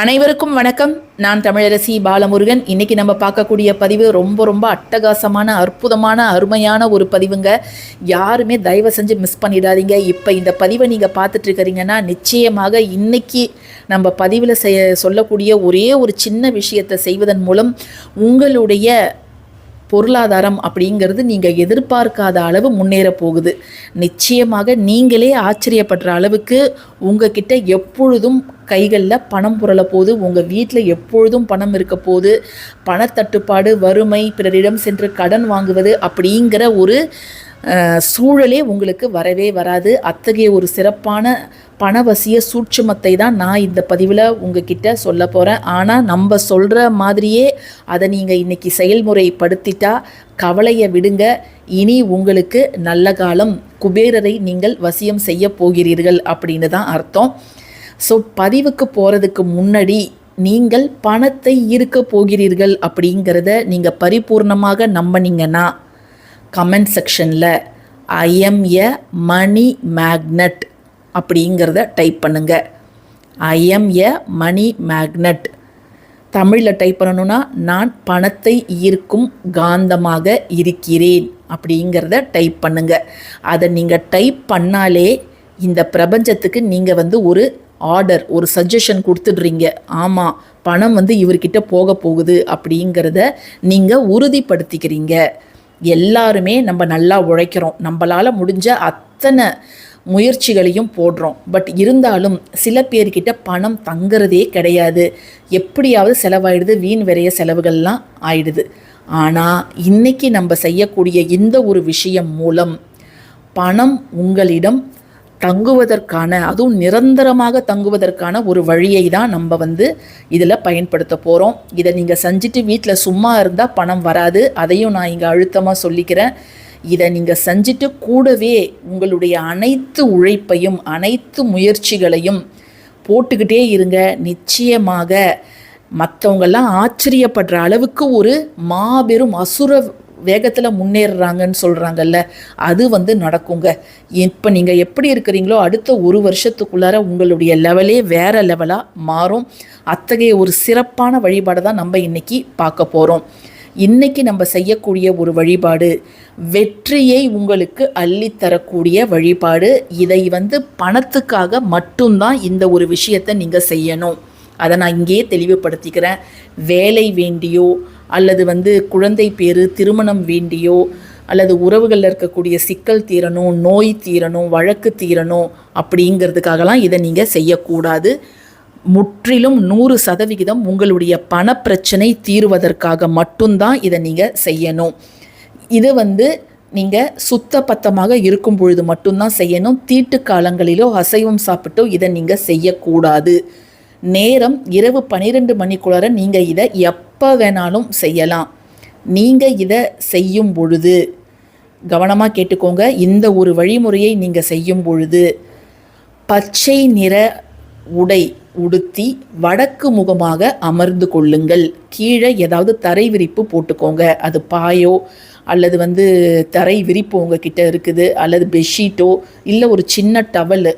அனைவருக்கும் வணக்கம். நான் தமிழரசி பாலமுருகன். இன்னைக்கு நம்ம பார்க்கக்கூடிய பதிவு ரொம்ப ரொம்ப அட்டகாசமான அற்புதமான அருமையான ஒரு பதிவுங்க. யாருமே தயவு செஞ்சு மிஸ் பண்ணிடாதீங்க. இப்போ இந்த பதிவை நீங்கள் பார்த்துட்ருக்கிறீங்கன்னா நிச்சயமாக இன்னைக்கு நம்ம பதிவில் செய்ய சொல்லக்கூடிய ஒரே ஒரு சின்ன விஷயத்தை செய்வதன் மூலம் உங்களுடைய பொருளாதாரம் அப்படிங்கிறது நீங்கள் எதிர்பார்க்காத அளவு முன்னேற போகுது. நிச்சயமாக நீங்களே ஆச்சரியப்படுற அளவுக்கு உங்ககிட்ட எப்பொழுதும் கைகளில் பணம் புரள போகுது உங்கள் வீட்டில் எப்பொழுதும் பணம் இருக்க போது பணத்தட்டுப்பாடு வறுமை பிறரிடம் சென்று கடன் வாங்குவது அப்படிங்கிற ஒரு சூழலே உங்களுக்கு வரவே வராது. அத்தகைய ஒரு சிறப்பான பணவசிய சூட்சுமத்தை தான் நான் இந்த பதிவில் உங்ககிட்ட சொல்ல போகிறேன் ஆனால் நம்ம சொல்கிற மாதிரியே அதை நீங்கள் இன்றைக்கி செயல்முறைப்படுத்திட்டா கவலையை விடுங்க. இனி உங்களுக்கு நல்ல காலம் குபேரரை நீங்கள் வசியம் செய்ய போகிறீர்கள் அப்படின்னு தான் அர்த்தம். ஸோ பதிவுக்கு போகிறதுக்கு முன்னாடி நீங்கள் பணத்தை இருக்க போகிறீர்கள் அப்படிங்கிறத நீங்கள் பரிபூர்ணமாக நம்பினீங்கன்னா கமெண்ட் செக்ஷனில் ஐஎம் எ மணி மேக்னட் அப்படிங்கிறத டைப் பண்ணுங்க. ஐஎம் எ மணி மேக்னட் தமிழில் டைப் பண்ணணும்னா நான் பணத்தை ஈர்க்கும் காந்தமாக இருக்கிறேன் அப்படிங்கிறத டைப் பண்ணுங்க. அதை நீங்கள் டைப் பண்ணாலே இந்த பிரபஞ்சத்துக்கு நீங்கள் வந்து ஒரு ஆர்டர் ஒரு சஜஷன் கொடுத்துடுறீங்க. ஆமாம் பணம் வந்து இவர்கிட்ட போக போகுது அப்படிங்கிறத நீங்கள் உறுதிப்படுத்திக்கிறீங்க. எல்லாருமே நம்ம நல்லா உழைக்கிறோம். நம்மளால் முடிஞ்ச அத்தனை முயற்சிகளையும் போடுறோம். பட் இருந்தாலும் சில பேர்கிட்ட பணம் தங்குறதே கிடையாது. எப்படியாவது செலவாயிடுது வீண் விரைய செலவுகள்லாம் ஆயிடுது. ஆனால் இன்னைக்கு நம்ம செய்யக்கூடிய இந்த ஒரு விஷயம் மூலம் பணம் உங்களிடம் தங்குவதற்கான அதுவும் நிரந்தரமாக தங்குவதற்கான ஒரு வழியை தான் நம்ம வந்து இதில் பயன்படுத்த போகிறோம் இதை நீங்கள் செஞ்சுட்டு வீட்டில் சும்மா இருந்தால் பணம் வராது. அதையும் நான் இங்கே அழுத்தமாக சொல்லிக்கிறேன். இதை நீங்கள் செஞ்சுட்டு கூடவே உங்களுடைய அனைத்து உழைப்பையும் அனைத்து முயற்சிகளையும் போட்டுக்கிட்டே இருங்க. நிச்சயமாக மற்றவங்கெல்லாம் ஆச்சரியப்படுற அளவுக்கு ஒரு மாபெரும் அசுர வேகத்தில் முன்னேறுறாங்கன்னு சொல்கிறாங்கல்ல அது வந்து நடக்குங்க. இப்போ நீங்கள் எப்படி இருக்கிறீங்களோ அடுத்த ஒரு வருஷத்துக்குள்ளார உங்களுடைய லெவலே வேறு லெவலாக மாறும். அத்தகைய ஒரு சிறப்பான வழிபாடை தான் நம்ம இன்றைக்கி பார்க்க போகிறோம் இன்னைக்கு நம்ம செய்யக்கூடிய ஒரு வழிபாடு வெற்றியை உங்களுக்கு அள்ளித்தரக்கூடிய வழிபாடு. இதை வந்து பணத்துக்காக மட்டும்தான் இந்த ஒரு விஷயத்தை நீங்கள் செய்யணும். அதை நான் இங்கேயே தெளிவுபடுத்திக்கிறேன். வேலை வேண்டியோ அல்லது வந்து குழந்தை பேரு திருமணம் வேண்டியோ அல்லது உறவுகளில் இருக்கக்கூடிய சிக்கல் தீரணும் நோய் தீரணும் வழக்கு தீரணும் அப்படிங்கிறதுக்காகலாம் இதை நீங்கள் செய்யக்கூடாது. முற்றிலும் நூறு சதவிகிதம் உங்களுடைய பணப்பிரச்சனை தீருவதற்காக மட்டும்தான் இதை நீங்கள் செய்யணும். இது வந்து நீங்கள் சுத்த பத்தமாக இருக்கும் பொழுது மட்டும்தான் செய்யணும். தீட்டு காலங்களிலோ அசைவம் சாப்பிட்டோ இதை நீங்கள் செய்யக்கூடாது. நேரம் இரவு பன்னிரெண்டு மணிக்குள்ளார நீங்கள் இதை எப் எப்போ வேணாலும் செய்யலாம். நீங்கள் இதை செய்யும் பொழுது கவனமாக கேட்டுக்கோங்க. இந்த ஒரு வழிமுறையை நீங்கள் செய்யும் பொழுது பச்சை நிற உடை உடுத்தி வடக்கு முகமாக அமர்ந்து கொள்ளுங்கள். கீழே ஏதாவது தரை விரிப்பு போட்டுக்கோங்க. அது பாயோ அல்லது வந்து தரை விரிப்பு உங்ககிட்ட இருக்குது அல்லது பெட்ஷீட்டோ இல்லை ஒரு சின்ன டவலு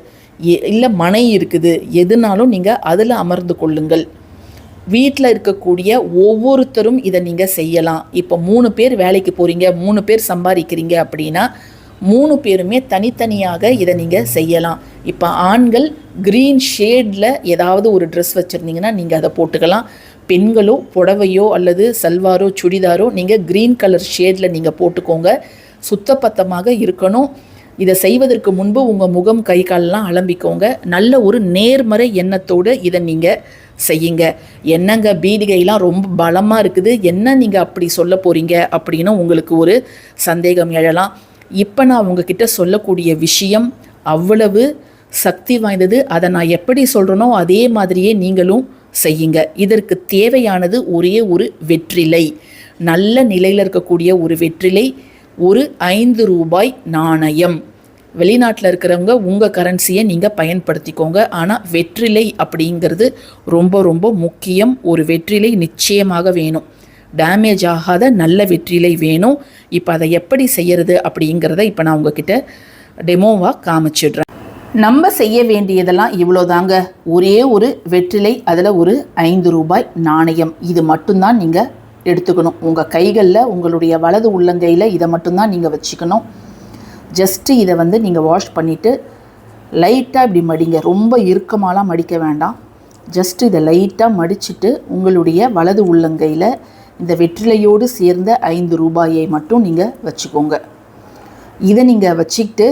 இல்லை மனை இருக்குது எதுனாலும் நீங்கள் அதில் அமர்ந்து கொள்ளுங்கள். வீட்டில் இருக்கக்கூடிய ஒவ்வொருத்தரும் இதை நீங்கள் செய்யலாம். இப்போ மூணு பேர் வேலைக்கு போகிறீங்க மூணு பேர் சம்பாதிக்கிறீங்க அப்படின்னா மூணு பேருமே தனித்தனியாக இதை நீங்கள் செய்யலாம். இப்போ ஆண்கள் க்ரீன் ஷேடில் ஏதாவது ஒரு ட்ரெஸ் வச்சுருந்தீங்கன்னா நீங்கள் அதை போட்டுக்கலாம். பெண்களோ புடவையோ அல்லது சல்வாரோ சுடிதாரோ நீங்கள் க்ரீன் கலர் ஷேடில் நீங்கள் போட்டுக்கோங்க. சுத்தப்பத்தமாக இருக்கணும். இதை செய்வதற்கு முன்பு உங்கள் முகம் கை காலெலாம் அலம்பிக்கோங்க. நல்ல ஒரு நேர்மறை எண்ணத்தோடு இதை நீங்கள் செய்யுங்க. என்னங்க பீடிகைலாம் ரொம்ப பலமாக இருக்குது? என்ன நீங்கள் அப்படி சொல்ல போகிறீங்க அப்படின்னு உங்களுக்கு ஒரு சந்தேகம் எழலாம். இப்போ நான் உங்ககிட்ட சொல்லக்கூடிய விஷயம் அவ்வளவு சக்தி வாய்ந்தது. அதை நான் எப்படி சொல்கிறேனோ அதே மாதிரியே நீங்களும் செய்யுங்க. இதற்கு தேவையானது ஒரே ஒரு வெற்றிலை. நல்ல நிலையில் இருக்கக்கூடிய ஒரு வெற்றிலை. ஒரு ஐந்து ரூபாய் நாணயம். வெளிநாட்டில் இருக்கிறவங்க உங்கள் கரன்சியை நீங்கள் பயன்படுத்திக்கோங்க. ஆனால் வெற்றிலை அப்படிங்கிறது ரொம்ப ரொம்ப முக்கியம். ஒரு வெற்றிலை நிச்சயமாக வேணும். டேமேஜ் ஆகாத நல்ல வெற்றிலை வேணும். இப்போ அதை எப்படி செய்யறது அப்படிங்கிறத இப்போ நான் உங்ககிட்ட டெமோவாக காமிச்சிடுறேன். நம்ம செய்ய வேண்டியதெல்லாம் இவ்வளோதாங்க. ஒரே ஒரு வெற்றிலை அதில் ஒரு ஐந்து ரூபாய் நாணயம். இது மட்டும்தான் நீங்கள் எடுத்துக்கணும். உங்கள் கைகளில் உங்களுடைய வலது உள்ளங்கையில் இதை மட்டும்தான் நீங்கள் வச்சுக்கணும். ஜஸ்ட்டு இதை வந்து நீங்கள் வாஷ் பண்ணிவிட்டு லைட்டாக இப்படி மடிங்க. ரொம்ப இறுக்கமாலாம் மடிக்க வேண்டாம். ஜஸ்ட்டு இதை லைட்டாக மடிச்சுட்டு உங்களுடைய வலது உள்ளங்கையில் இந்த வெற்றிலையோடு சேர்ந்த ஐந்து ரூபாயை மட்டும் நீங்கள் வச்சுக்கோங்க. இதை நீங்கள் வச்சுக்கிட்டு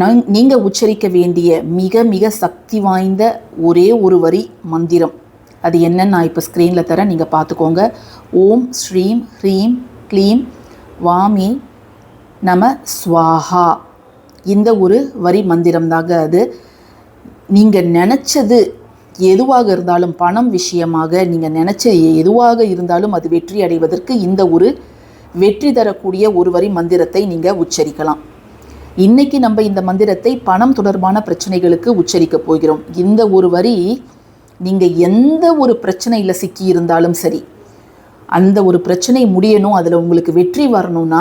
நங் நீங்கள் உச்சரிக்க வேண்டிய மிக மிக சக்தி வாய்ந்த ஒரே ஒரு வரி மந்திரம். அது என்னன்னு நான் இப்போ ஸ்க்ரீனில் தரேன். நீங்கள் பார்த்துக்கோங்க. ஓம் ஸ்ரீம் ஹ்ரீம் க்ளீம் வாமி நம ஸ்வாஹா. இந்த ஒரு வரி மந்திரம் தாங்க அது. நீங்கள் நினச்சது எதுவாக இருந்தாலும் பணம் விஷயமாக நீங்கள் நினச்ச எதுவாக இருந்தாலும் அது வெற்றி அடைவதற்கு இந்த ஒரு வெற்றி தரக்கூடிய ஒரு வரி மந்திரத்தை நீங்கள் உச்சரிக்கலாம். இன்னைக்கு நம்ம இந்த மந்திரத்தை பணம் தொடர்பான பிரச்சனைகளுக்கு உச்சரிக்க போகிறோம். இந்த ஒரு வரி நீங்கள் எந்த ஒரு பிரச்சனையில் சிக்கி இருந்தாலும் சரி அந்த ஒரு பிரச்சனை முடியணும் அதில் உங்களுக்கு வெற்றி வரணும்னா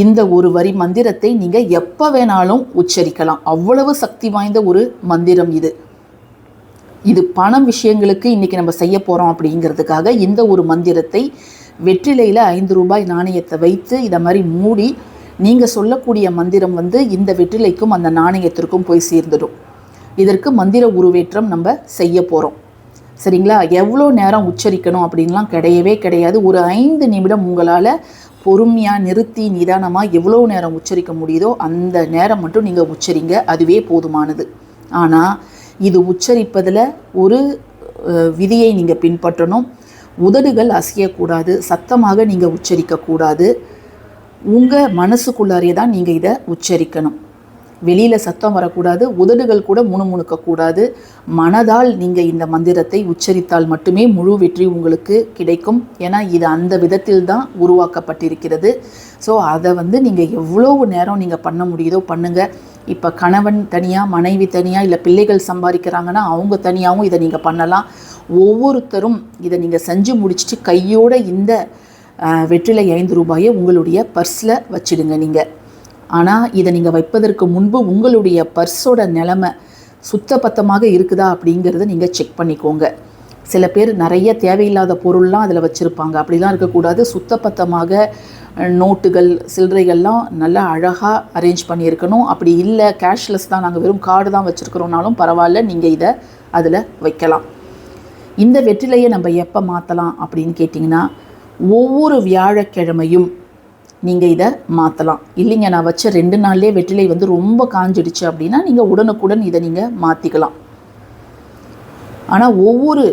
இந்த ஒரு வரி மந்திரத்தை நீங்கள் எப்போ வேணாலும் உச்சரிக்கலாம். அவ்வளவு சக்தி வாய்ந்த ஒரு மந்திரம் இது. இது பணம் விஷயங்களுக்கு இன்றைக்கி நம்ம செய்ய போகிறோம் அப்படிங்கிறதுக்காக இந்த ஒரு மந்திரத்தை வெற்றிலையில் ஐந்து ரூபாய் நாணயத்தை வைத்து இதை மாதிரி மூடி நீங்கள் சொல்லக்கூடிய மந்திரம் வந்து இந்த வெற்றிலைக்கும் அந்த நாணயத்திற்கும் போய் சேர்ந்துடும். இதற்கு மந்திர உருவேற்றம் நம்ம செய்ய போகிறோம் சரிங்களா? எவ்வளோ நேரம் உச்சரிக்கணும் அப்படின்லாம் கிடையவே கிடையாது. ஒரு ஐந்து நிமிடம் உங்களால் பொறுமையாக நிறுத்தி நிதானமாக எவ்வளோ நேரம் உச்சரிக்க முடியுதோ அந்த நேரம் மட்டும் நீங்கள் உச்சரிங்க. அதுவே போதுமானது. ஆனால் இது உச்சரிப்பதில் ஒரு விதியை நீங்கள் பின்பற்றணும். உதடுகள் அசையக்கூடாது. சத்தமாக நீங்கள் உச்சரிக்கக்கூடாது. உங்கள் மனசுக்குள்ளாரே தான் நீங்கள் இதை உச்சரிக்கணும். வெளியில் சத்தம் வரக்கூடாது உதடுகள் கூட முணுமுணுக்கக்கூடாது. மனதால் நீங்கள் இந்த மந்திரத்தை உச்சரித்தால் மட்டுமே முழு வெற்றி உங்களுக்கு கிடைக்கும். ஏன்னா இது அந்த விதத்தில் தான் உருவாக்கப்பட்டிருக்கிறது. ஸோ அதை வந்து நீங்கள் எவ்வளோ நேரம் நீங்கள் பண்ண முடியுதோ பண்ணுங்கள் இப்போ கணவன் தனியாக மனைவி தனியாக இல்லை பிள்ளைகள் சம்பாதிக்கிறாங்கன்னா அவங்க தனியாகவும் இதை நீங்கள் பண்ணலாம். ஒவ்வொருத்தரும் இதை நீங்கள் செஞ்சு முடிச்சுட்டு கையோட இந்த வெற்றிலை ஐந்து ரூபாயை உங்களுடைய பர்ஸில் வச்சிடுங்க நீங்கள் ஆனால் இதை நீங்கள் வைப்பதற்கு முன்பு உங்களுடைய பர்ஸோட நிலமை சுத்தபத்தமாக இருக்குதா அப்படிங்கிறத நீங்கள் செக் பண்ணிக்கோங்க. சில பேர் நிறைய தேவையில்லாத பொருள்லாம் அதில் வச்சுருப்பாங்க. அப்படிலாம் இருக்கக்கூடாது. சுத்தபத்தமாக நோட்டுகள் சில்லறைகள்லாம் நல்லா அழகாக அரேஞ்ச் பண்ணியிருக்கணும். அப்படி இல்லை கேஷ்லெஸ் தான் நாங்கள் வெறும் கார்டு தான் வச்சுருக்கிறோம்னாலும் பரவாயில்ல நீங்கள் இதை அதில் வைக்கலாம். இந்த வெற்றிலையை நம்ம எப்போ மாற்றலாம் அப்படின்னு கேட்டிங்கன்னா ஒவ்வொரு வியாழக்கிழமையும் நீங்கள் இதை மாற்றலாம் இல்லைங்க நான் வச்ச ரெண்டு நாள்லேயே வெற்றிலை வந்து ரொம்ப காஞ்சிடுச்சு அப்படின்னா நீங்கள் உடனுக்குடன் இதை நீங்கள் மாற்றிக்கலாம் ஆனால் ஒவ்வொரு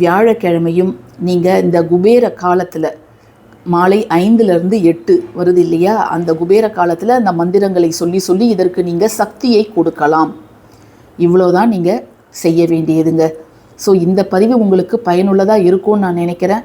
வியாழக்கிழமையும் நீங்கள் இந்த குபேர காலத்தில் மாலை ஐந்துலேருந்து எட்டு வருது இல்லையா? அந்த குபேர காலத்தில் அந்த மந்திரங்களை சொல்லி சொல்லி இதற்கு நீங்கள் சக்தியை கொடுக்கலாம். இவ்வளோதான் நீங்கள் செய்ய வேண்டியதுங்க. ஸோ இந்த பதிவு உங்களுக்கு பயனுள்ளதாக இருக்கும்னு நான் நினைக்கிறேன்.